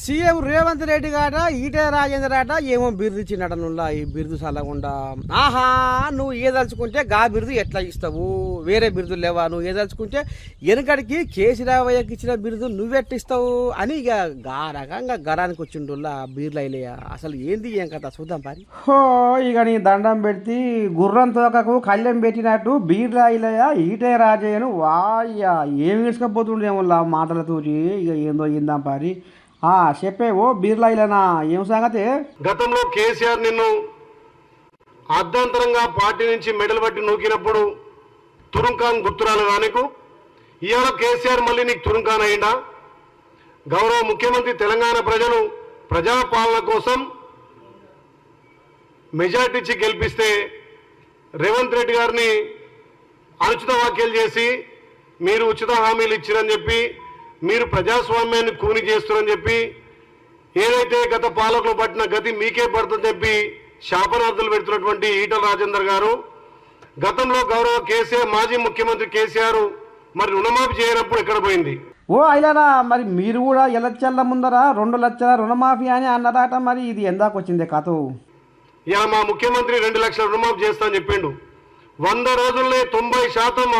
CM Revanth Reddy గాట ఈటే రాజేంద్ర అట ఏమో బిరుదు ఇచ్చినట నుల్లా ఈ బిరుదు చల్లకుండా ఆహా నువ్వు ఏదలుచుకుంటే గా బిరుదు ఎట్లా ఇస్తావు? వేరే బిరుదు లేవా? నువ్వు ఏదలుచుకుంటే వెనకడికి కేసీరావయ్యకి ఇచ్చిన బిరుదు నువ్వెట్టిస్తావు? అని ఇక గా రకంగా గరానికి వచ్చిండుల్లా బీర్లు అయిలేయా అసలు ఏంది ఏం కదా చూద్దాం పారి. హో ఇక నీ దండం పెడితే గుర్రం తోకకు కళ్ళెం పెట్టినట్టు బీర్లు అయిలేయా ఈటే రాజయ్యను వాయ్యా ఏం తీసుకపోతుండేమో మాటలతోటి? ఇక ఏందో ఏందాం పారి. చెప్పే ఓ బీర్లాయిలేనా ఏం సంగతి? గతంలో కేసీఆర్ నిన్ను అర్ధాంతరంగా పార్టీ నుంచి మెడలు పట్టి నూకినప్పుడు తురుంకాన్ గుర్తురాలు నీకు? ఇవాళ కేసీఆర్ మళ్ళీ నీకు తురుంకాన్ అయిందా గౌరవ ముఖ్యమంత్రి తెలంగాణ ప్రజలు ప్రజాపాలన కోసం మెజార్టీ ఇచ్చి గెలిపిస్తే రేవంత్ రెడ్డి గారిని అనుచిత వ్యాఖ్యలు చేసి మీరు ఉచిత హామీలు ఇచ్చిరని చెప్పి మీరు ప్రజాస్వామ్యాన్ని కూని చేస్తున్నారని చెప్పి ఏదైతే గత పాలకులు పట్టిన గతి మీకే పడుతుందని చెప్పి శాపనార్థులు పెడుతున్నటువంటి ఈటల రాజేందర్ గారు గతంలో గౌరవ కేసీఆర్ మాజీ ముఖ్యమంత్రి కేసీఆర్ మరి రుణమాఫీ చేయనప్పుడు ఎక్కడ పోయింది? ఓ అయిలానా మరి మీరు కూడా ఎలచ్చల్ల ముందర రెండు లక్షల రుణమాఫీ అని అన్నదాట మరి ఇది ఎందాకొచ్చింది కథ ఇలా మా ముఖ్యమంత్రి రెండు లక్షల రుణమాఫీ చేస్తా అని చెప్పిండు. వంద రోజుల్లో తొంభై శాతం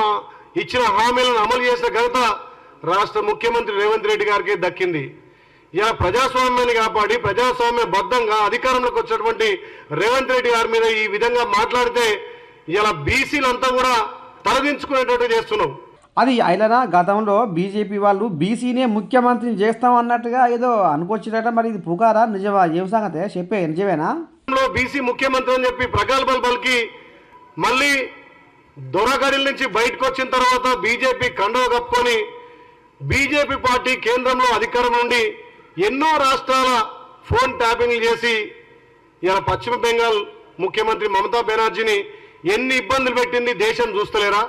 ఇచ్చిన హామీలను అమలు చేసిన ఘనత రాష్ట్ర ముఖ్యమంత్రి రేవంత్ రెడ్డి గారికి దక్కింది. ఇలా ప్రజాస్వామ్యాన్ని కాపాడి ప్రజాస్వామ్య బద్ధంగా అధికారంలోకి వచ్చినటువంటి రేవంత్ రెడ్డి గారి మీద ఈ విధంగా మాట్లాడితే ఇలా బీసీలంతా కూడా తలదించుకునేటట్టు చేస్తున్నావు అది అయిలనా గతంలో బీజేపీ వాళ్ళు బీసీనే ముఖ్యమంత్రిని చేస్తాం అన్నట్టుగా ఏదో అనుకొచ్చినట్ట మరి ఇది పుకారా? నిజమా? ఏం సంగతే? చెప్పే నిజమేనా? బీసీ ముఖ్యమంత్రి అని చెప్పి ప్రగల్భాలు పలికి మళ్ళీ దొరగడిల నుంచి బయటకు వచ్చిన తర్వాత బీజేపీ కండవ కప్పుకొని బీజేపీ పార్టీ కేంద్రంలో అధికారం నుండి ఎన్నో రాష్ట్రాల ఫోన్ ట్యాపింగ్లు చేసి ఇలా పశ్చిమ బెంగాల్ ముఖ్యమంత్రి మమతా బెనర్జీని ఎన్ని ఇబ్బందులు పెట్టింది దేశం చూస్తలేరా?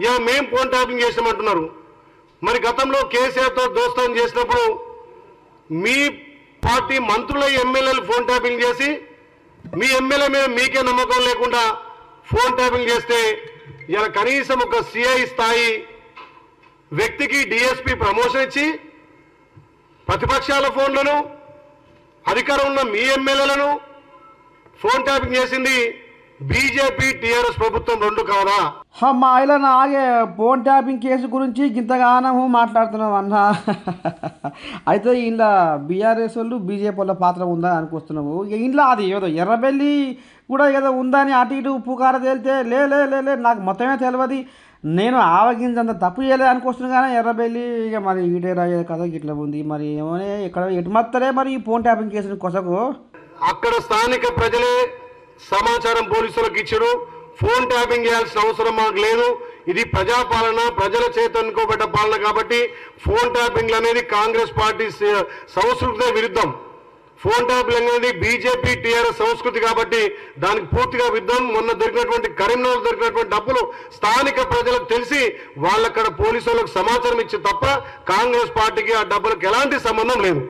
ఇలా మేం ఫోన్ ట్యాపింగ్ చేసామంటున్నారు మరి గతంలో కేసీఆర్తో దోస్తం చేసినప్పుడు మీ పార్టీ మంత్రుల ఎమ్మెల్యేలు ఫోన్ ట్యాపింగ్ చేసి మీ ఎమ్మెల్యే మీద మీకే నమ్మకం లేకుండా ఫోన్ ట్యాపింగ్ చేస్తే ఇలా కనీసం ఒక సిఐ స్థాయి వ్యక్తికి డిఎస్పి ప్రమోషన్ ఇచ్చి ప్రతిపక్షాల ఫోన్లను అధికారం ఉన్న మీ ఎమ్మెల్యేలను ఫోన్ ట్యాపింగ్ చేసింది బీజేపీ టీఆర్ఎస్ ప్రభుత్వం రెండు కాదా అమ్మా ఇలా ఆగే ఫోన్ ట్యాపింగ్ కేసు గురించి ఇంతగానము మాట్లాడుతున్నాం అన్న. అయితే ఇంట్లో బీఆర్ఎస్ వాళ్ళు బీజేపీ వాళ్ళ పాత్ర ఉందా అనుకొస్తున్నాము ఇంట్లో అది ఏదో ఎర్రబెల్లి కూడా ఏదో ఉందని అటు ఇటు పుకార తేలితే లే లే లే నాకు మొత్తమే తెలియదు నేను ఆవగించంత తప్పు చేయలేదు అనుకొస్తున్నాను కానీ ఎర్రబెల్లి ఇక మరి ఈటే రాజే కథ ఇట్లా ఉంది. మరి ఏమోనే ఇక్కడ ఎటుమత్తరే మరి ఈ ఫోన్ ట్యాపింగ్ కేసు కొసకు? అక్కడ స్థానిక ప్రజలే సమాచారం పోలీసులకు ఇచ్చారు. ఫోన్ ట్యాపింగ్ చేయాల్సిన అవసరం మాకు లేదు. ఇది ప్రజాపాలన ప్రజల చేత ఎన్నుకోబడ్డ పాలన కాబట్టి ఫోన్ ట్యాపింగ్ అనేది కాంగ్రెస్ పార్టీ సంస్కృతి విరుద్ధం. ఫోన్ ట్యాపింగ్ అనేది బీజేపీ టీఆర్ఎస్ సంస్కృతి కాబట్టి దానికి పూర్తిగా విద్దాం మొన్న దొరికినటువంటి కరీంనగర్ దొరికినటువంటి డబ్బులు స్థానిక ప్రజలకు తెలిసి వాళ్ళక్కడ పోలీసులకు సమాచారం ఇచ్చి తప్ప కాంగ్రెస్ పార్టీకి ఆ డబ్బులకు ఎలాంటి సంబంధం లేదు.